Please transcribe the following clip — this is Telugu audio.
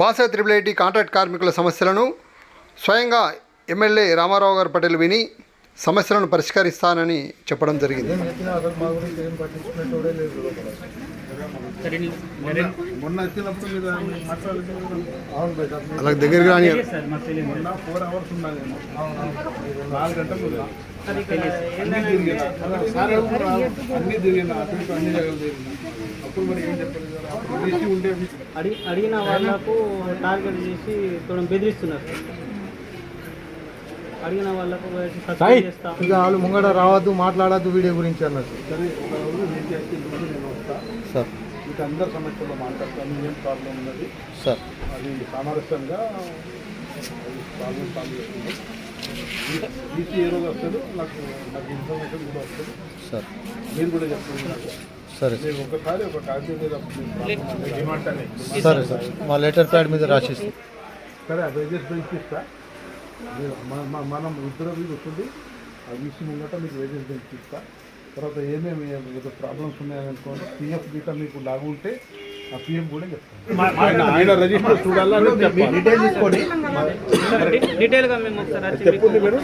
బాసా త్రిబుల్ ఐటీ కాంట్రాక్ట్ కార్మికుల సమస్యలను స్వయంగా ఎమ్మెల్యే రామారావు గారు పటేల్ విని సమస్యలను పరిష్కరిస్తానని చెప్పడం జరిగింది. అలాగే దగ్గరికి రాని అన్ని సార్ అన్ని అన్ని జగలు అప్పుడు మరి ఏం చెప్పలేదు ఉంటే అడిగి అడిగిన వాళ్ళకు టార్గెట్ చేసి తోడు బెదిరిస్తున్నారు అడిగిన వాళ్ళకు ఇక వాళ్ళు ముంగడ రావద్దు మాట్లాడద్దు వీడియో గురించి అన్నట్టు సరే నేను వస్తా సార్ మీకు అందరి సమస్యలో మాట్లాడతాను ఏం ప్రాబ్లం ఉన్నది సార్ అది సామరస్యంగా ప్రాబ్లం సాల్వ్ చేస్తుంది ఏ రోజు నాకు నాకు ఇన్ఫర్మేషన్ కూడా వస్తుంది. సార్. మీరు కూడా సరే మీరు ఒకసారి ఒక మీద డిమాండ్ అనేది సరే సార్. మా లెటర్ ప్యాడ్ మీద రాసిస్తాం. సరే మీరు మన- ఇద్దరు కూర్చుండి ఆ ఈసీ ముంగట మీకు వేజెస్ బెంచ్ ఇస్తా. తర్వాత ఏమేమి ప్రాబ్లమ్స్ ఉన్నాయని అనుకోండి పిఎఫ్ గీట మీకు లాగు ఆయన రిజిస్టర్ చూడాలని డీటెయిల్ డీటెయిల్గా మేము ఒకసారి వచ్చి చెప్పుంది మీరు